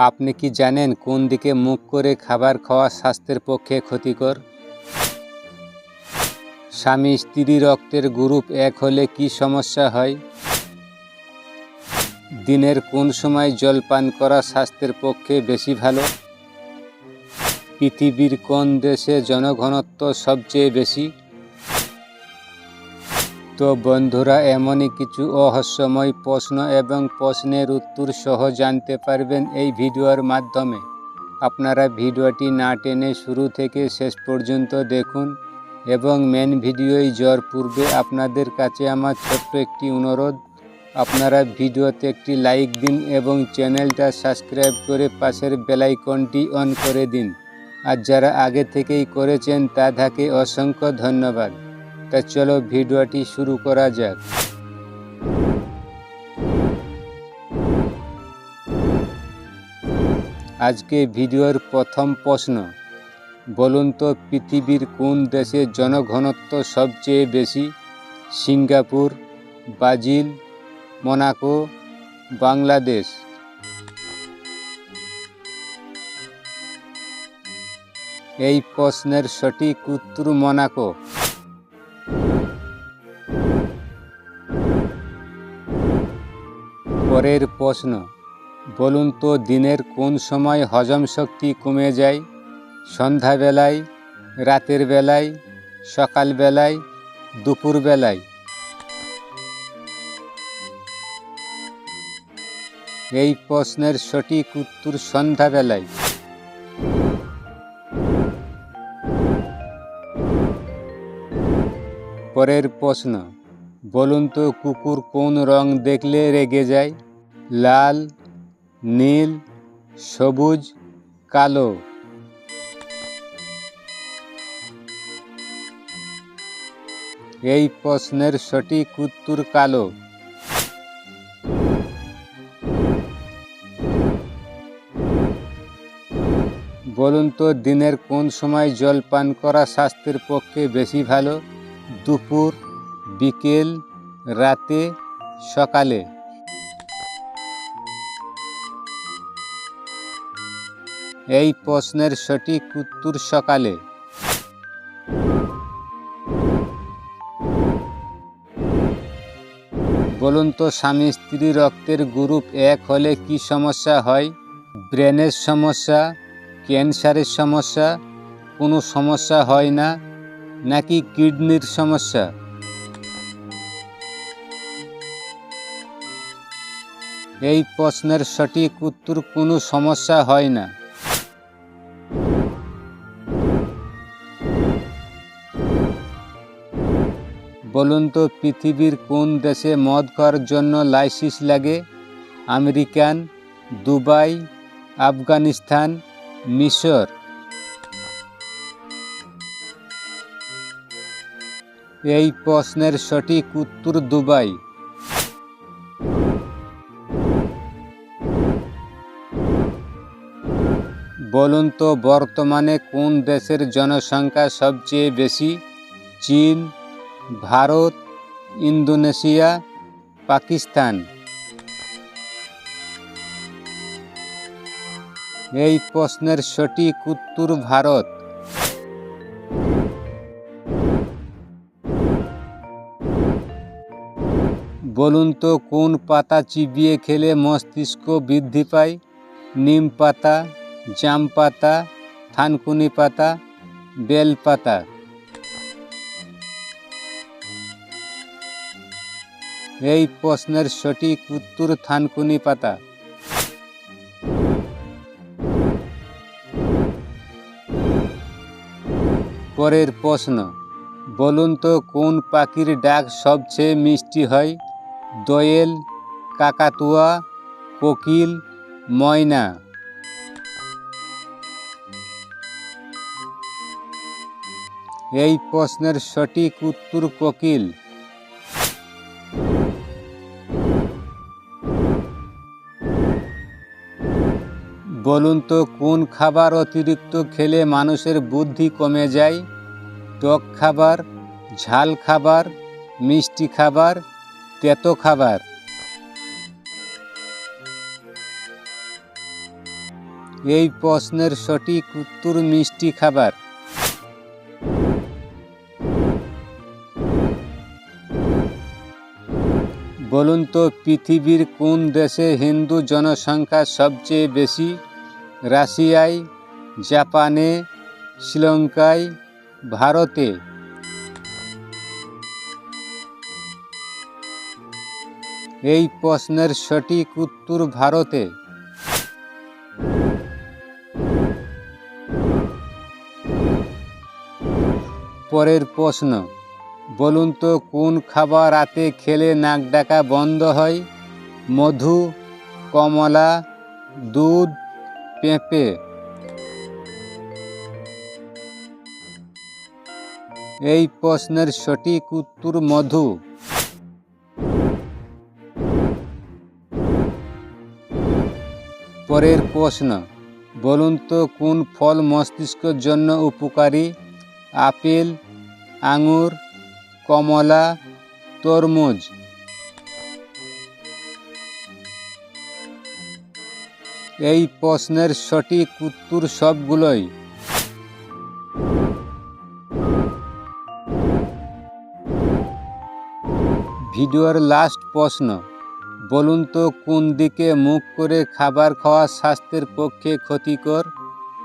আপনি কি জানেন কোন দিকে মুখ করে খাবার খাওয়া স্বাস্থ্যের পক্ষে ক্ষতিকর? স্বামী স্ত্রী রক্তের গ্রুপ এক হলে কি সমস্যা হয়? দিনের কোন সময় জল পান করা স্বাস্থ্যের পক্ষে বেশি ভালো? পৃথিবীর কোন দেশে জনঘনত্ব সবচেয়ে বেশি? তো বন্ধুরা, এমনই কিছু অহস্যময় প্রশ্ন এবং প্রশ্নের উত্তর সহ জানতে পারবেন এই ভিডিওর মাধ্যমে। আপনারা ভিডিওটি না টেনে শুরু থেকে শেষ পর্যন্ত দেখুন এবং মেন ভিডিওয় যাওয়ার পূর্বে আপনাদের কাছে আমার ছোট্ট একটি অনুরোধ, আপনারা ভিডিওতে একটি লাইক দিন এবং চ্যানেলটা সাবস্ক্রাইব করে পাশের বেলাইকনটি অন করে দিন। আর যারা আগে থেকেই করেছেন, তাদেরকে অসংখ্য ধন্যবাদ। তা চলো ভিডিওটি শুরু করা যাক। আজকে ভিডিওর প্রথম প্রশ্ন, বলুন তো পৃথিবীর কোন দেশে জনঘনত্ব সবচেয়ে বেশি? Singapore, Brazil, Monaco, Bangladesh. এই প্রশ্নের সঠিক উত্তর মোনাকো। পরের প্রশ্ন, বলুন তো দিনের কোন সময় হজম শক্তি কমে যায়? সন্ধ্যাবেলায়, রাতের বেলায়, সকালবেলায়, দুপুরবেলায়? এই প্রশ্নের সঠিক উত্তর সন্ধ্যাবেলায়। পরের প্রশ্ন, বলুন তো কুকুর কোন রং দেখলে রেগে যায়? লাল, নীল, সবুজ, কালো। এই প্রশ্নের সঠিক উত্তর কালো। বলুন তো দিনের কোন সময় জল পান করা স্বাস্থ্যের পক্ষে বেশি ভালো? দুপুর, বিকেল, রাতে, সকালে। এই প্রশ্নের সঠিক উত্তর সকালে। বলুন তো, স্বামী স্ত্রী রক্তের গ্রুপ এক হলে কি সমস্যা হয়? ব্রেনের সমস্যা, ক্যান্সারের সমস্যা, কোনো সমস্যা হয় না? নাকি কিডনির সমস্যা? এই প্রশ্নের সঠিক উত্তর কোনো সমস্যা হয় না। বলুন তো, পৃথিবীর কোন দেশে মদ খাওয়ার জন্য লাইসেন্স লাগে? আমেরিকান, দুবাই, আফগানিস্তান, মিশর। এই প্রশ্নের সঠিক উত্তর দুবাই। বলুন তো, বর্তমানে কোন দেশের জনসংখ্যা সবচেয়ে বেশি? চীন, ভারত, ইন্দোনেশিয়া, পাকিস্তান। এই প্রশ্নের সঠিক উত্তর ভারত। বলুন তো, কোন পাতা চিবিয়ে খেলে মস্তিষ্ক বৃদ্ধি পায়? নিম পাতা, জাম পাতা, থানকুনি পাতা, বেল পাতা। এই প্রশ্নের সঠিক উত্তর থানকুনি পাতা। পরের প্রশ্ন, বলুন তো, কোন পাখির ডাক সবচেয়ে মিষ্টি হয়? দোয়েল, কাকাতুয়া, কোকিল, ময়না। এই প্রশ্নের সঠিক উত্তর কোকিল। বলুন তো, কোন খাবার অতিরিক্ত খেলে মানুষের বুদ্ধি কমে যায়? টক খাবার, ঝাল খাবার, মিষ্টি খাবার তেতো খাবার। এই প্রশ্নের সঠিক উত্তর মিষ্টি খাবার। বলুন তো, পৃথিবীর কোন দেশে হিন্দু জনসংখ্যা সবচেয়ে বেশি? রাশিয়ায়, জাপানে, শ্রীলঙ্কায়, ভারতে। এই প্রশ্নের সঠিক উত্তর ভারতে। পরের প্রশ্ন, বলুন তো কোন খাবার রাতে খেলে নাক ডাকা বন্ধ হয়? মধু, কমলা, দুধ, পেঁপে। এই প্রশ্নের সঠিক উত্তর মধু। পরের প্রশ্ন, বলুন তো কোন ফল মস্তিষ্কের জন্য উপকারী? আপেল, আঙুর, কমলা, তরমুজ। এই প্রশ্নের সঠিক উত্তর সবগুলোই। ভিডিওর লাস্ট প্রশ্ন বলুন তো, কোন দিকে মুখ করে খাবার খাওয়া স্বাস্থ্যের পক্ষে ক্ষতিকর?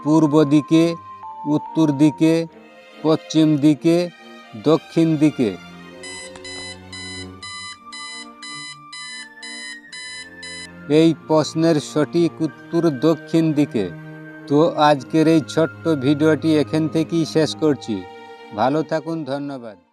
পূর্ব দিকে, উত্তর দিকে, পশ্চিম দিকে, দক্ষিণ দিকে? এই প্রশ্নের সঠিক উত্তর দক্ষিণ দিকে। তো আজকের এই ছোট্ট ভিডিওটি এখান থেকেই শেষ করছি। ভালো থাকুন, ধন্যবাদ।